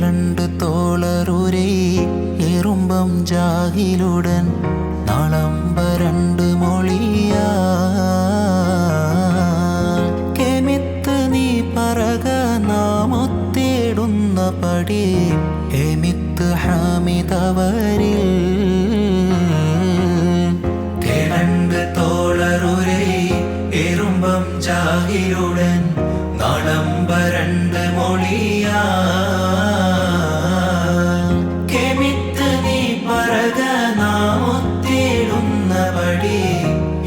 കേളണ്ട് തോളറൂരേ എറുമ്പം ജാഹിലുടൻ നാളമ്പ രണ്ട് മൊഴിയാ. കെമിത്ത് നീ പറക നാമൊത്തേടുന്ന പടി എമിത്ത് ഹാമിതവരിൽ തോളറുരേ എറുമ്പം ജാഹിലുടൻ നാളമ്പ രണ്ട് മൊഴിയാ. കെമിത്ത് നീ പറക നാമൊത്തേടുന്ന പടി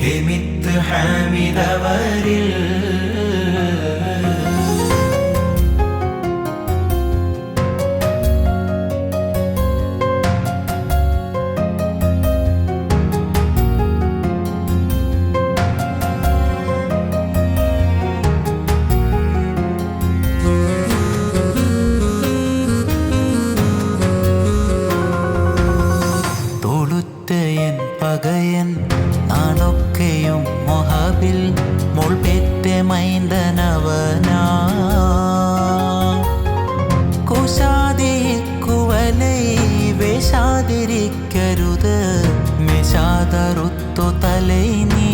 ഹെമിത്ത് ഹാമിതവരിൽ പകയൻ നാളൊക്കെയും മൊഹബിൽ മുൾപെറ്റ മൈന്ദനവനാ. കുശാതിക്കുവലൈ വേഷാതിരിക്കരുത് മെഷാതറുത്തു തലൈ നീ.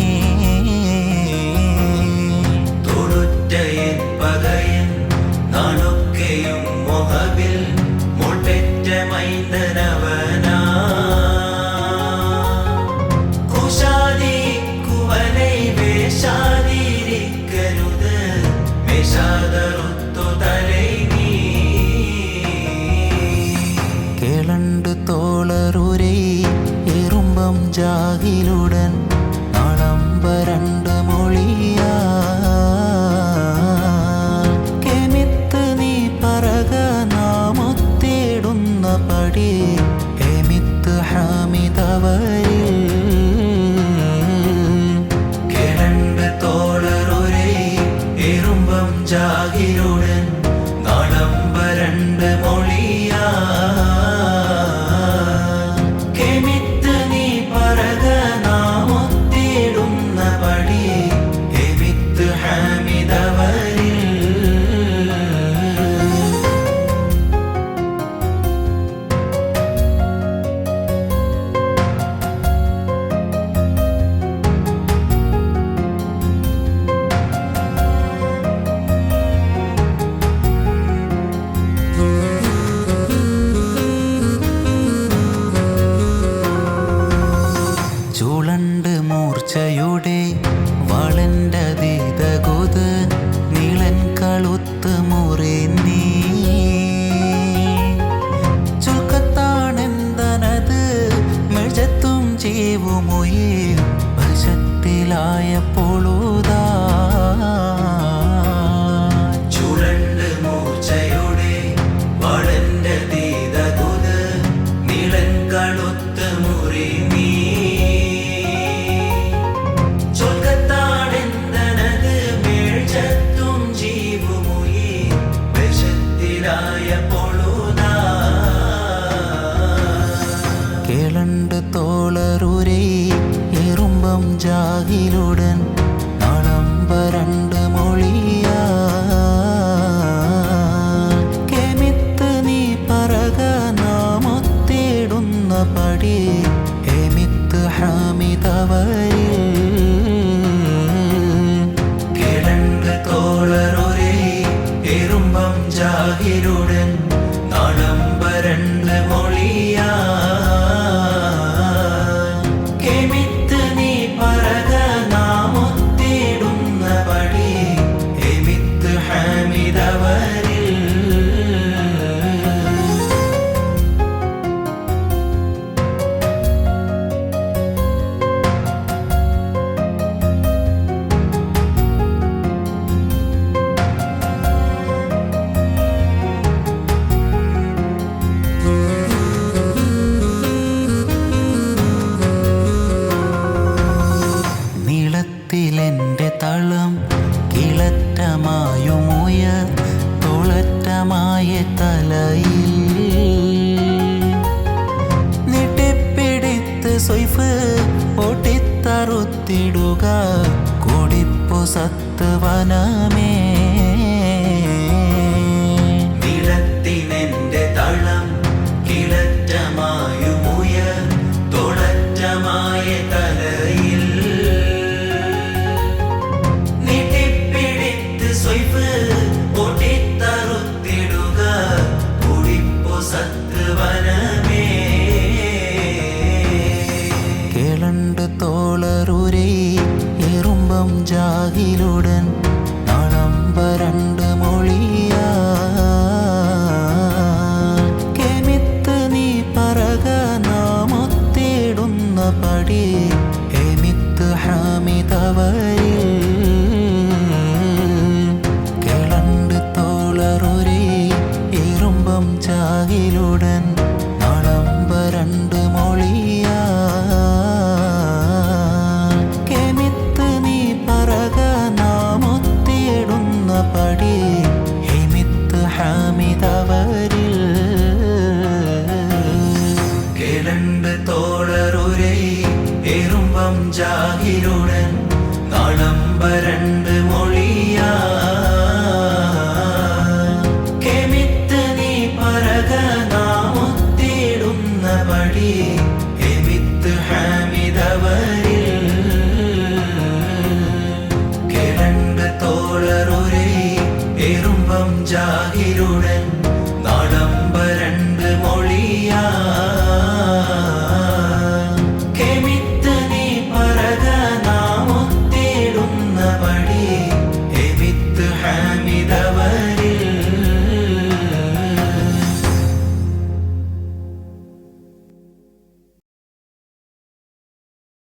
തൊളുറ്റയൻ പകയൻ മൊഹബിൽ തോളറുരേ എറുമ്പം ജാഹിലുടൻ കെമിത്ത് നീ പറക പടി. എമിത്ത് ഹാമിതവരിൽ സത്വനമേ നിലത്തിനെന്റെ തളം കിടറ്റമായുമുയ തുടറ്റമായ തലയിൽ. നീട്ടിപ്പിടിത്ത് സ്വയ്പ് പൊട്ടിത്തറുത്തിടുക കുടിപ്പു സത്വനമേ കേളണ്ട് തോളറുരേ ദൈവം ജാഹിലുടൻ നളം വരണ്ട് മൊഴിയാ നീ പറക നാമൊത്തേടുന്ന പടിയ